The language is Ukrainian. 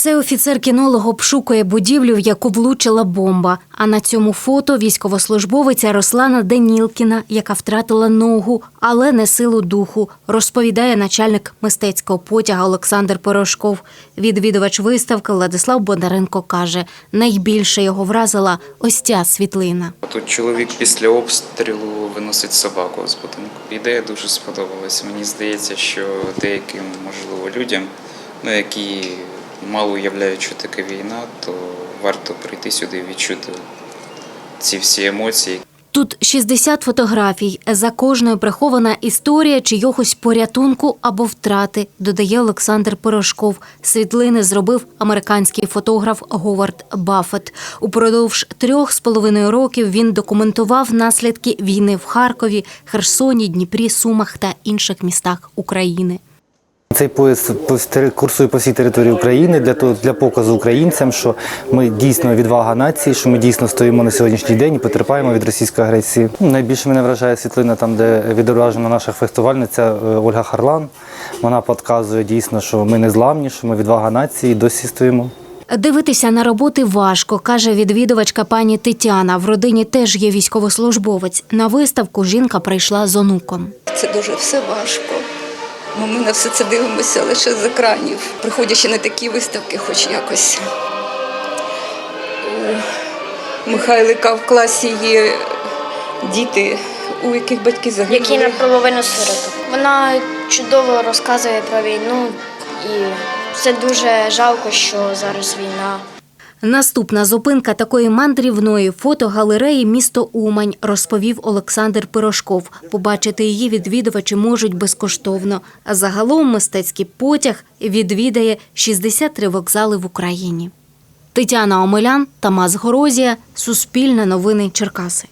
Цей офіцер-кінолог обшукує будівлю, в яку влучила бомба. А на цьому фото військовослужбовиця Руслана Денілкіна, яка втратила ногу, але не силу духу, розповідає начальник мистецького потяга Олександр Порошков. Відвідувач виставки Владислав Бондаренко каже, найбільше його вразила ось ця світлина. Тут чоловік після обстрілу виносить собаку з будинку. Ідея дуже сподобалась. Мені здається, що деяким, можливо, людям, ну, які мало уявляють, що таке війна, то варто прийти сюди і відчути ці всі емоції. Тут 60 фотографій. За кожною прихована історія чийогось порятунку або втрати, додає Олександр Порошков. Світлини зробив американський фотограф Говард Баффет. Упродовж трьох з половиною років він документував наслідки війни в Харкові, Херсоні, Дніпрі, Сумах та інших містах України. Цей поїзд по- курсує по всій території України для того для показу українцям, що ми дійсно відвага нації, що ми дійсно стоїмо на сьогоднішній день і потерпаємо від російської агресії. Ну, Найбільше мене вражає світлина там, де відображена наша фестивальниця е, Ольга Харлан. Вона підказує дійсно, що ми не зламні, що ми відвага нації, і досі стоїмо. Дивитися на роботи важко, каже відвідувачка пані Тетяна. В родині теж є військовослужбовець. На виставку жінка прийшла з онуком. Це дуже все важко. Бо Ми на все це дивимося лише з екранів. Приходячи на такі виставки, хоч якось. У Михайлика в класі є діти, у яких батьки загинули. який наполовину сироток. Вона чудово розказує про війну, і це дуже жалко, що зараз війна. Наступна зупинка такої мандрівної фотогалереї місто Умань, розповів Олександр Пирожков. Побачити її відвідувачі можуть безкоштовно. А загалом мистецький потяг відвідає 63 вокзали в Україні. Тетяна Омелян, Тамас Горозія, Суспільне новини Черкаси.